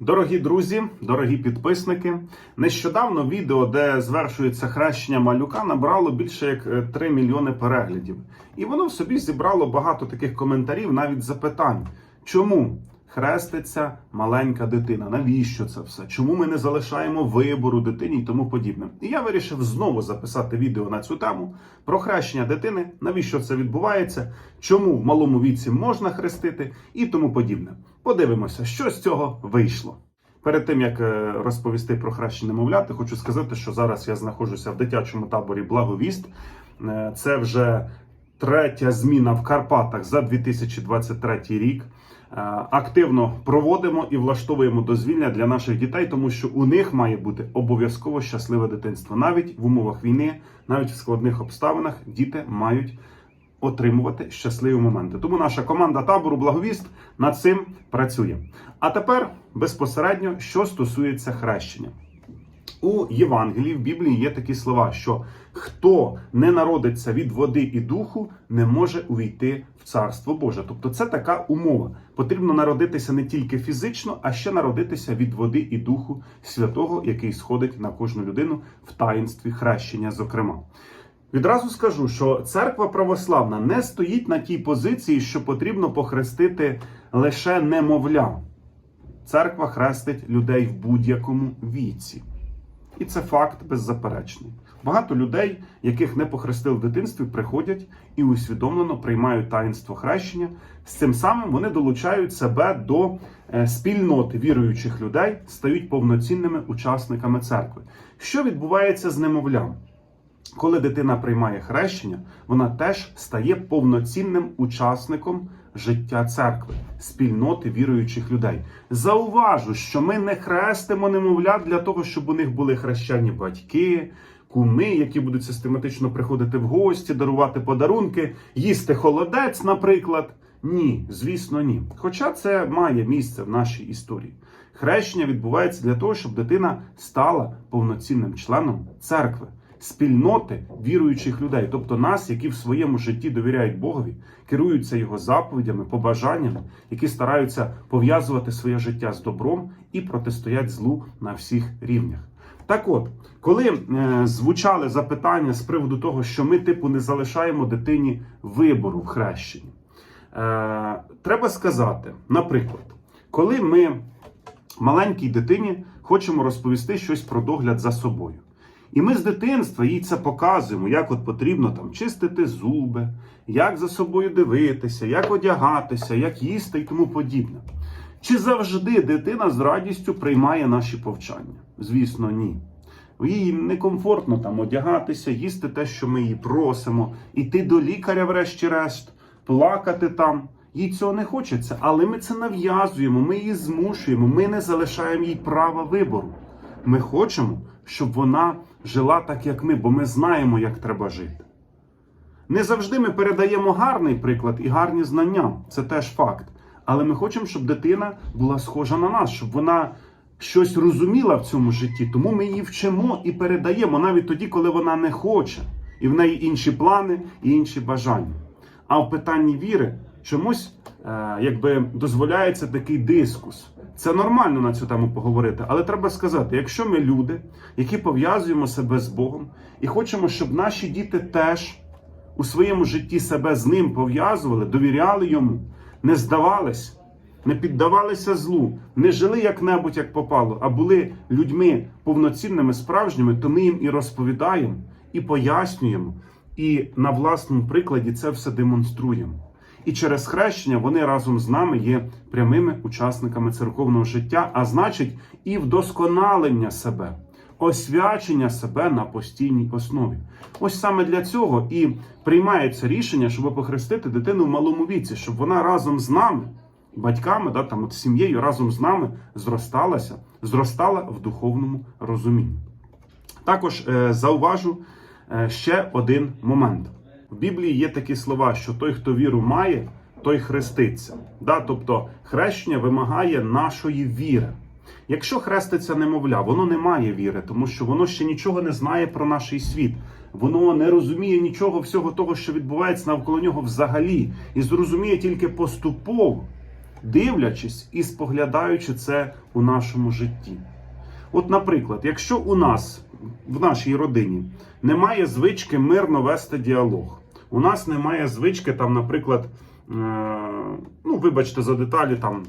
Дорогі друзі, дорогі підписники, нещодавно відео, де звершується хрещення малюка, набрало більше як е, 3 мільйони переглядів. І воно в собі зібрало багато таких коментарів, навіть запитань. Чому хреститься маленька дитина? Навіщо це все? Чому ми не залишаємо вибору дитині і тому подібне? І я вирішив знову записати відео на цю тему про хрещення дитини, навіщо це відбувається, чому в малому віці можна хрестити і тому подібне. Подивимося, що з цього вийшло. Перед тим як е, розповісти про хрещення немовляти, хочу сказати, що зараз я знаходжуся в дитячому таборі Благовіст. Е, Це вже третя зміна в Карпатах за 2023 рік. Е, Активно проводимо і влаштовуємо дозвілля для наших дітей, тому що у них має бути обов'язково щасливе дитинство. Навіть в умовах війни, навіть в складних обставинах, діти мають отримувати щасливі моменти. Тому наша команда табору Благовіст над цим працює. А тепер безпосередньо, що стосується хрещення. У Євангелії в Біблії є такі слова, що хто не народиться від води і духу, не може увійти в царство Боже. Тобто, це така умова. Потрібно народитися не тільки фізично, а ще народитися від води і духу святого, який сходить на кожну людину в таїнстві хрещення, зокрема. Відразу скажу, що церква православна не стоїть на тій позиції, що потрібно похрестити лише немовля. Церква хрестить людей в будь-якому віці. І це факт беззаперечний. Багато людей, яких не похрестили в дитинстві, приходять і усвідомлено приймають таїнство хрещення. З цим самим вони долучають себе до е, спільноти віруючих людей, стають повноцінними учасниками церкви. Що відбувається з немовлям? Коли дитина приймає хрещення, вона теж стає повноцінним учасником життя церкви, спільноти віруючих людей. Зауважу, що ми не хрестимо немовлят для того, щоб у них були хрещені батьки, куми, які будуть систематично приходити в гості, дарувати подарунки, їсти холодець, наприклад. Ні, звісно, ні. Хоча це має місце в нашій історії. Хрещення відбувається для того, щоб дитина стала повноцінним членом церкви спільноти віруючих людей, тобто нас, які в своєму житті довіряють Богові, керуються його заповідями, побажаннями, які стараються пов'язувати своє життя з добром і протистоять злу на всіх рівнях. Так от, коли е, звучали запитання з приводу того, що ми, типу, не залишаємо дитині вибору в хрещенні, е, треба сказати, наприклад, коли ми маленькій дитині хочемо розповісти щось про догляд за собою. І ми з дитинства їй це показуємо, як от потрібно там чистити зуби, як за собою дивитися, як одягатися, як їсти і тому подібне. Чи завжди дитина з радістю приймає наші повчання? Звісно, ні. Їй некомфортно там одягатися, їсти те, що ми її просимо, іти до лікаря, врешті-решт, плакати там. Їй цього не хочеться, але ми це нав'язуємо, ми її змушуємо, ми не залишаємо їй права вибору. Ми хочемо, щоб вона жила так, як ми, бо ми знаємо, як треба жити. Не завжди ми передаємо гарний приклад і гарні знання, це теж факт. Але ми хочемо, щоб дитина була схожа на нас, щоб вона щось розуміла в цьому житті. Тому ми її вчимо і передаємо навіть тоді, коли вона не хоче, і в неї інші плани і інші бажання. А в питанні віри чомусь е, якби дозволяється такий дискус. Це нормально на цю тему поговорити, але треба сказати: якщо ми люди, які пов'язуємо себе з Богом, і хочемо, щоб наші діти теж у своєму житті себе з ним пов'язували, довіряли йому, не здавались, не піддавалися злу, не жили як-небудь, як попало, а були людьми повноцінними, справжніми, то ми їм і розповідаємо, і пояснюємо, і на власному прикладі це все демонструємо. І через хрещення вони разом з нами є прямими учасниками церковного життя, а значить, і вдосконалення себе, освячення себе на постійній основі. Ось саме для цього і приймається рішення, щоб похрестити дитину в малому віці, щоб вона разом з нами, батьками, да, там, от сім'єю разом з нами зросталася, зростала в духовному розумінні. Також е, зауважу е, ще один момент. В Біблії є такі слова, що той, хто віру має, той хреститься. Да? Тобто хрещення вимагає нашої віри. Якщо хреститься немовля, воно не має віри, тому що воно ще нічого не знає про наш світ. Воно не розуміє нічого всього того, що відбувається навколо нього взагалі, і зрозуміє тільки поступово, дивлячись і споглядаючи це у нашому житті. От, наприклад, якщо у нас в нашій родині. Немає звички мирно вести діалог, у нас немає звички, там, наприклад, е, ну, вибачте за деталі, там,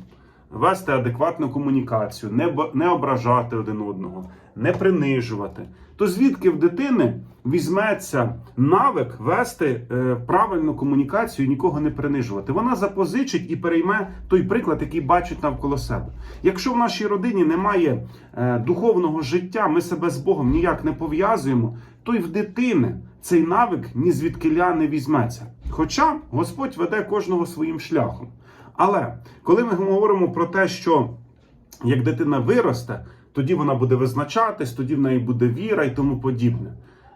вести адекватну комунікацію, не, не ображати один одного, не принижувати, то звідки в дитини візьметься навик вести е, правильну комунікацію і нікого не принижувати? Вона запозичить і перейме той приклад, який бачить навколо себе. Якщо в нашій родині немає е, духовного життя, ми себе з Богом ніяк не пов'язуємо, то й в дитини цей навик ні звідкиля не візьметься. Хоча Господь веде кожного своїм шляхом. Але коли ми говоримо про те, що як дитина виросте, тоді вона буде визначатись, тоді в неї буде віра і тому подібне.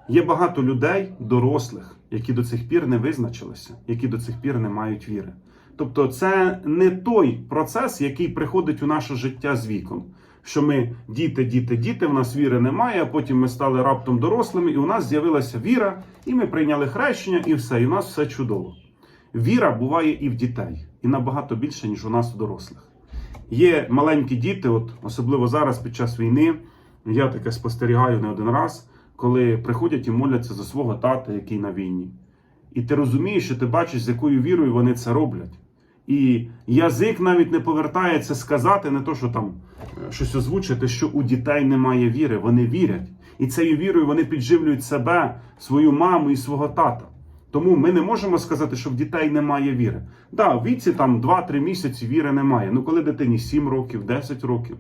Є багато людей, дорослих, які до цих пір не визначилися, які до цих пір не мають віри. Тобто, це не той процес, який приходить у наше життя з віком. Що ми діти, діти, діти, в нас віри немає, а потім ми стали раптом дорослими, і у нас з'явилася віра, і ми прийняли хрещення, і все, і у нас все чудово. Віра буває і в дітей, і набагато більше, ніж у нас у дорослих. Є маленькі діти, от особливо зараз під час війни. Я таке спостерігаю не один раз, коли приходять і моляться за свого тата, який на війні. І ти розумієш, що ти бачиш, з якою вірою вони це роблять. І язик навіть не повертається сказати, не то, що там е, щось озвучити, що у дітей немає віри. Вони вірять. І цією вірою вони підживлюють себе, свою маму і свого тата. Тому ми не можемо сказати, що в дітей немає віри. Да, в віці там 2-3 місяці віри немає. Ну коли дитині 7 років, 10 років,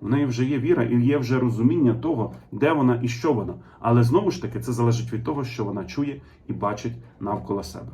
в неї вже є віра і є вже розуміння того, де вона і що вона. Але знову ж таки це залежить від того, що вона чує і бачить навколо себе.